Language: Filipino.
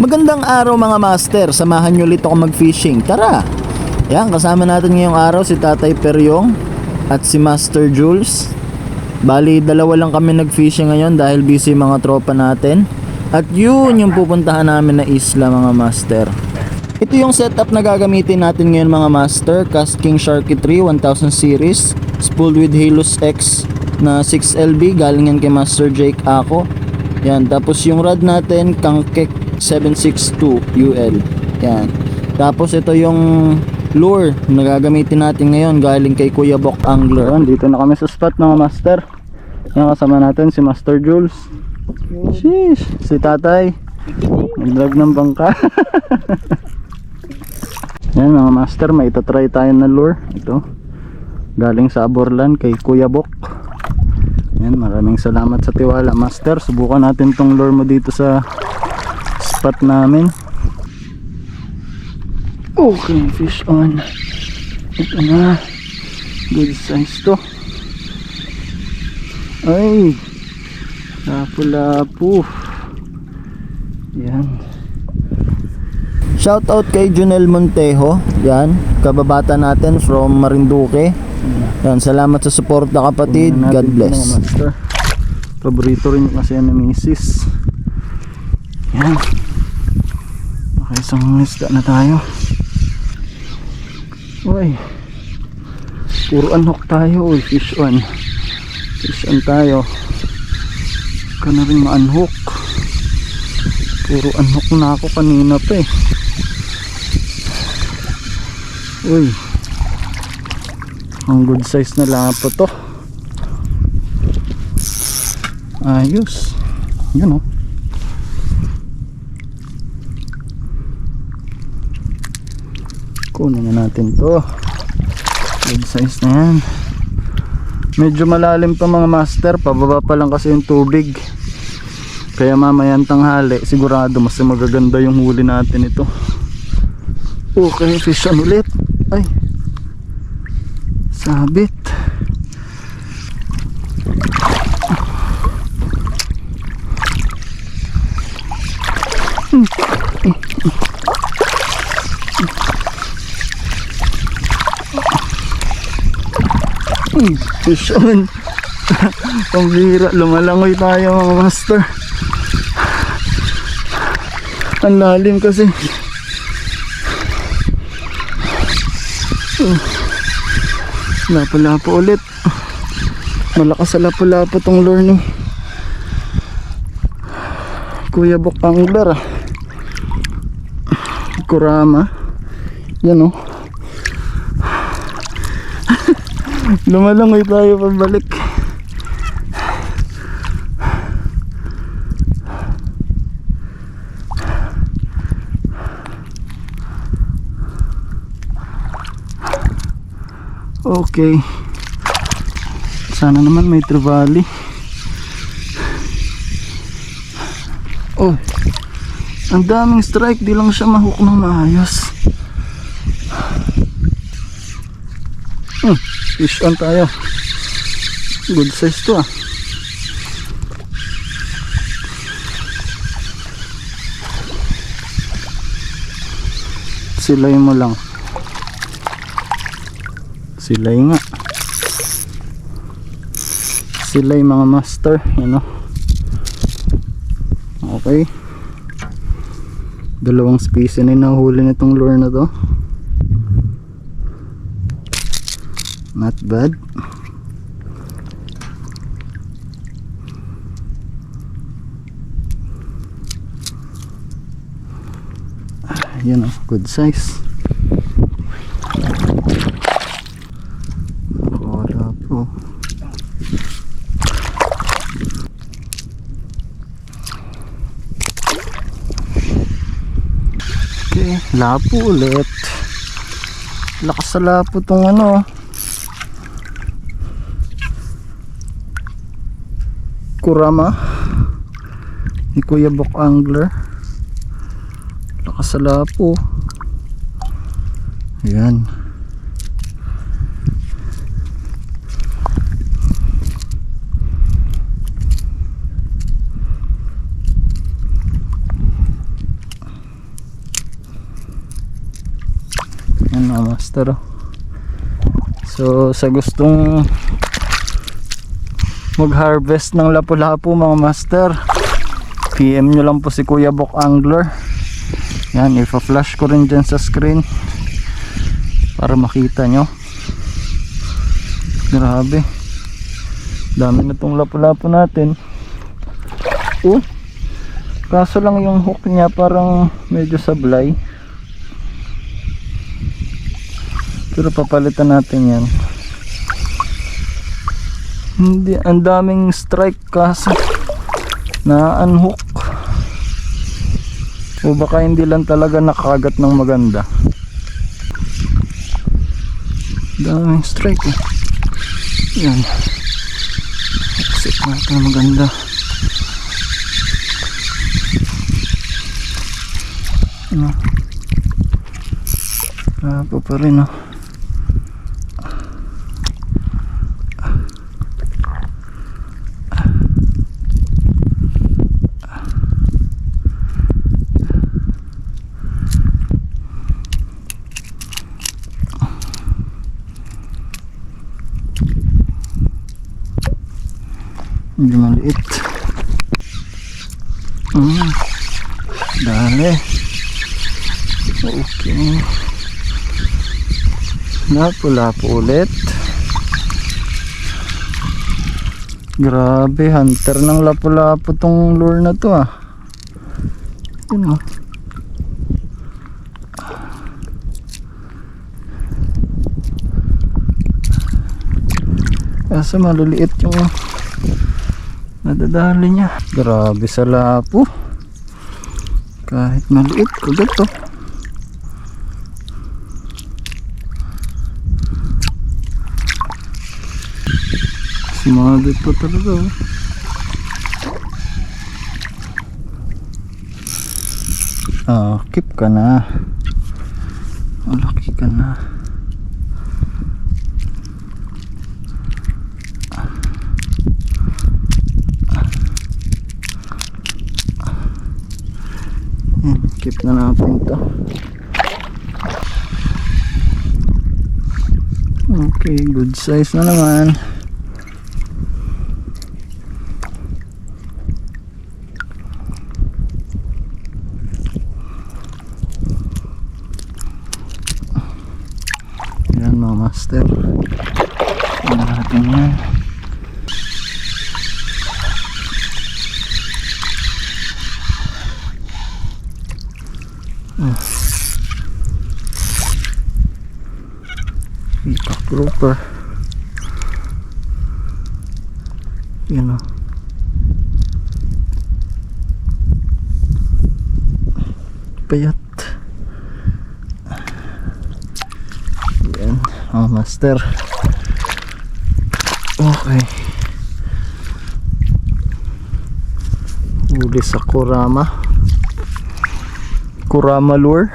Magandang araw mga master, samahan nyo ulit ako mag-fishing. Tara! Yan, kasama natin ngayong araw si Tatay Peryong at si Master Jules. Bali, dalawa lang kami nag-fishing ngayon dahil busy mga tropa natin. At yun yung pupuntahan namin na isla mga master. Ito yung setup na gagamitin natin ngayon mga master. Cast King Sharky 3 1000 series. Spooled with Halus X na 6LB. Galing yan kay Master Jake Ako. Yan, tapos yung rod natin, Kangkek 762 UL. Yan. Tapos ito yung lure na gagamitin natin ngayon galing kay Kuya Bok Angler. Yan, dito na kami sa spot mga master. Yan, kasama natin si Master Jules. Sheesh, si tatay. Nag-drag ng bangka. Yan mga master, may itatry tayo na lure. Ito. Galing sa Aborlan kay Kuya Bok. Yan, maraming salamat sa tiwala, Master. Subukan natin tong lure mo dito sa spot namin. Okay, fish on. Ito na. Good size to. Ay! Lapu-lapu. Yan. Shout out kay Junel Montejo. Yan, kababata natin from Marinduque. Yan, salamat sa suporta kapatid. Kunin natin God bless. Paborito rin kasi yan ni Mrs. Yan. Isang isda na tayo. Uy. Puro unhook tayo. Uy, fish on. Fish on tayo. Ka na rin ma-unhook. Puro unhook na ako kanina pa eh. Uy. Ang good size na lapo to. Ayos. Yun oh. Kunin na natin to. Good size na yan. Medyo malalim pa mga master. Pababa pa lang kasi yung tubig. Kaya mamayang tanghali, sigurado mas magaganda yung huli natin ito. Okay, fish on ulit. Ay. Sabit. Hmm, fish on. Pambira, lumalangoy tayo mga master. Ang lalim kasi. Uh, Lapo-lapo ulit. Malakas sa lapo-lapo tong lure ni Kuya Bok Angler ah. Kurama. Yan oh. Lumalangoy tayo pabalik. Okay. Sana naman may trevally. Oh. Ang daming strike, di lang siya mahook ng maayos. Hmm, fish on tayo. Good size to ah. Silay mo lang. Silay nga. Silay mga master, you know. Okay. Dalawang species na yung nahuli nitong lure na to. Not bad. Ah, Yan oh, good size. Wala po. Okay, lapo ulit. Lakas sa lapo tong ano. kurama. Ni Kuya Bok Angler. Lakas sa ayan. Ayan mga master oh. so sa gustong mag-harvest ng lapu-lapu mga master, PM nyo lang po si Kuya Bok Angler. Yan, ipa-flash ko rin dyan sa screen para makita nyo. Grabe. Dami na tong lapu-lapu natin. Oh. Kaso lang yung hook niya parang medyo sablay. Pero papalitan natin yan. Hindi, ang daming strike kaso na unhook. O baka hindi lang talaga nakagat ng maganda. Daming strike eh. Yan. Exit natin maganda. Ano? Labo pa rin oh. Medyo maliit. Mm. Dali. Okay. Lapu-lapu ulit. Grabe, hunter ng lapu-lapu tong lure na to ah. Yun oh. Kaso maliliit yung nadadali niya. Grabe sa lapo. Kahit maliit, kagat to. Sumagat pa talaga oh. Ah, keep ka na. Malaki ka na. Keep na natin to. Okay, good size na naman. Yan mga master. Ano natin yan? Grouper. Yan o. Payat. Yan. Oh, master. Okay. Huli sa Kurama. Kurama lure.